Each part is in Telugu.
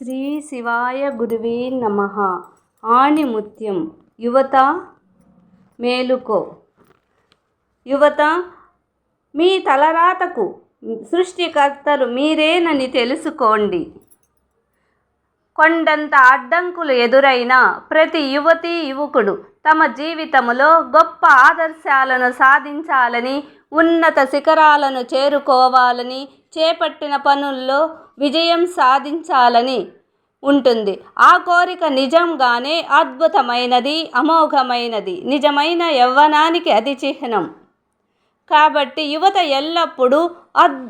శ్రీ శివాయ గురువే నమ. ఆణిముత్యం యువత మేలుకో. యువత మీ తలరాతకు సృష్టికర్తలు మీరేనని తెలుసుకోండి. కొండంత అడ్డంకులు ఎదురైన ప్రతి యువతి యువకుడు తమ జీవితంలో గొప్ప ఆదర్శాలను సాధించాలని ఉన్నత శిఖరాలను చేరుకోవాలని చేపట్టిన పనుల్లో విజయం సాధించాలని ఉంటుంది. ఆ కోరిక నిజంగానే అద్భుతమైనది అమోఘమైనది నిజమైన యవ్వనానికి అది చిహ్నం కాబట్టి యువత ఎల్లప్పుడూ అద్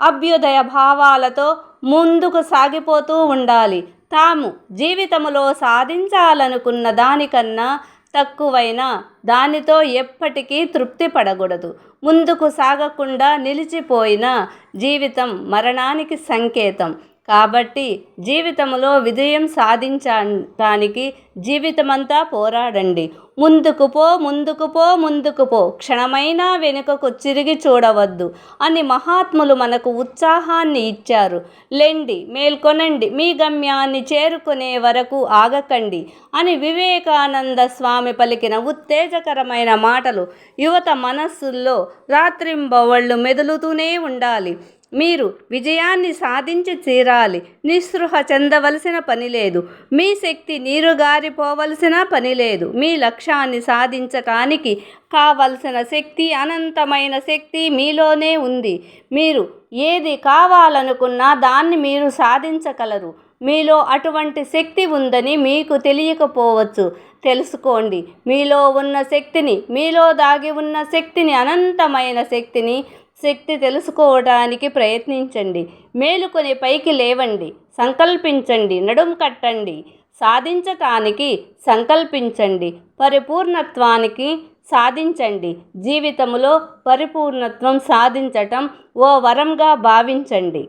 అభ్యుదయ భావాలతో ముందుకు సాగిపోతూ ఉండాలి. తాము జీవితంలో సాధించాలనుకున్న దానికన్నా తక్కువైన దానితో ఎప్పటికీ తృప్తి పడకూడదు. ముందుకు సాగకుండా నిలిచిపోయిన జీవితం మరణానికి సంకేతం. కాబట్టి జీవితంలో విజయం సాధించడానికి జీవితమంతా పోరాడండి. ముందుకు పో ముందుకు పో ముందుకు పో. క్షణమైనా వెనుకకు తిరిగి చూడవద్దు అని మహాత్ములు మనకు ఉత్సాహాన్ని ఇచ్చారు. లెండి మేల్కొనండి మీ గమ్యాన్ని చేరుకునే వరకు ఆగకండి అని వివేకానంద స్వామి పలికిన ఉత్తేజకరమైన మాటలు యువత మనస్సుల్లో రాత్రింబవళ్ళు మెదులుతూనే ఉండాలి. మీరు విజయాన్ని సాధించి తీరాలి. నిస్పృహ చెందవలసిన పని లేదు. మీ శక్తి నీరుగారిపోవలసిన పని లేదు. మీ లక్ష్యాన్ని సాధించటానికి కావలసిన శక్తి అనంతమైన శక్తి మీలోనే ఉంది. మీరు ఏది కావాలనుకున్నా దాన్ని మీరు సాధించగలరు. మీలో అటువంటి శక్తి ఉందని మీకు తెలియకపోవచ్చు. తెలుసుకోండి. మీలో ఉన్న శక్తిని మీలో దాగి ఉన్న శక్తిని అనంతమైన శక్తిని శక్తి తెలుసుకోవడానికి ప్రయత్నించండి. మేలుకొని పైకి లేవండి. సంకల్పించండి. నడుం కట్టండి. సాధించటానికి సంకల్పించండి. పరిపూర్ణత్వానికి సాధించండి. జీవితంలో పరిపూర్ణత్వం సాధించటం ఓ వరంగా భావించండి.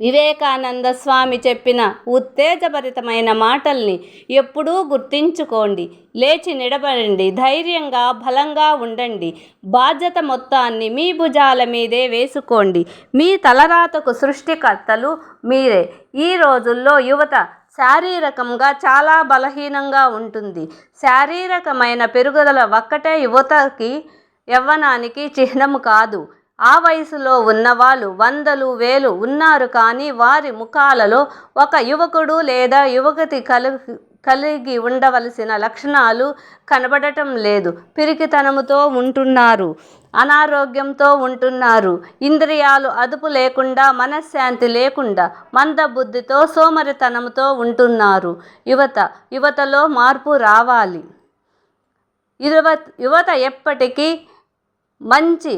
వివేకానంద స్వామి చెప్పిన ఉత్తేజభరితమైన మాటల్ని ఎప్పుడూ గుర్తించుకోండి. లేచి నిలబడండి. ధైర్యంగా బలంగా ఉండండి. బాధ్యత మొత్తాన్ని మీ భుజాల మీదే వేసుకోండి. మీ తలరాతకు సృష్టికర్తలు మీరే. ఈ రోజుల్లో యువత శారీరకంగా చాలా బలహీనంగా ఉంటుంది. శారీరకమైన పెరుగుదల ఒక్కటే యువతకి యవ్వనానికి చిహ్నము కాదు. ఆ వయసులో ఉన్నవాళ్ళు వందలు వేలు ఉన్నారు కానీ వారి ముఖాలలో ఒక యువకుడు లేదా యువకతి కలు కలిగి ఉండవలసిన లక్షణాలు కనబడటం లేదు. పిరికితనముతో ఉంటున్నారు అనారోగ్యంతో ఉంటున్నారు. ఇంద్రియాలు అదుపు లేకుండా మనశ్శాంతి లేకుండా మందబుద్ధితో సోమరితనంతో ఉంటున్నారు. యువత యువతలో మార్పు రావాలి. యువ యువత ఎప్పటికీ మంచి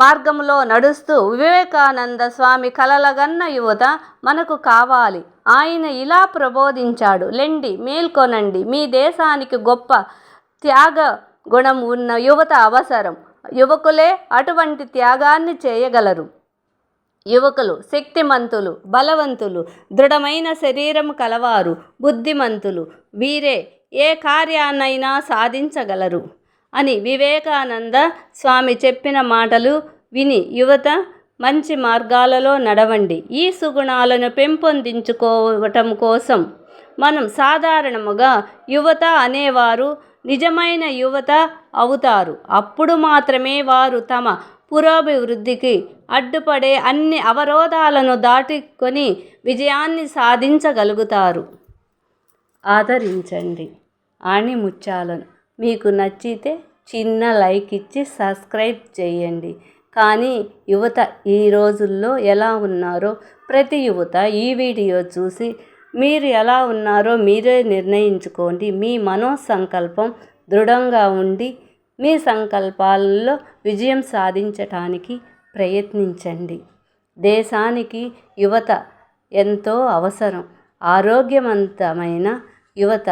మార్గంలో నడుస్తూ వివేకానంద స్వామి కలలగన్న యువత మనకు కావాలి. ఆయన ఇలా ప్రబోధించాడు. లెండి మేల్కొనండి. మీ దేశానికి గొప్ప త్యాగ గుణం ఉన్న యువత అవసరం. యువకులే అటువంటి త్యాగాన్ని చేయగలరు. యువకులు శక్తిమంతులు బలవంతులు దృఢమైన శరీరం కలవారు బుద్ధిమంతులు. వీరే ఏ కార్యాన్నైనా సాధించగలరు. అని వివేకానంద స్వామి చెప్పిన మాటలు విని యువత మంచి మార్గాలలో నడవండి. ఈ సుగుణాలను పెంపొందించుకోవటం కోసం మనం సాధారణముగా యువత అనేవారు నిజమైన యువత అవుతారు. అప్పుడు మాత్రమే వారు తమ పురోభివృద్ధికి అడ్డుపడే అన్ని అవరోధాలను దాటుకొని విజయాన్ని సాధించగలుగుతారు. ఆదరించండి. ఆణిముత్యాలను. మీకు నచ్చితే చిన్న లైక్ ఇచ్చి సబ్స్క్రైబ్ చేయండి. కానీ యువత ఈ రోజుల్లో ఎలా ఉన్నారో ప్రతి యువత ఈ వీడియో చూసి మీరు ఎలా ఉన్నారో మీరే నిర్ణయించుకోండి. మీ మనోసంకల్పం దృఢంగా ఉండి మీ సంకల్పాలలో విజయం సాధించటానికి ప్రయత్నించండి. దేశానికి యువత ఎంతో అవసరం. ఆరోగ్యవంతమైన యువత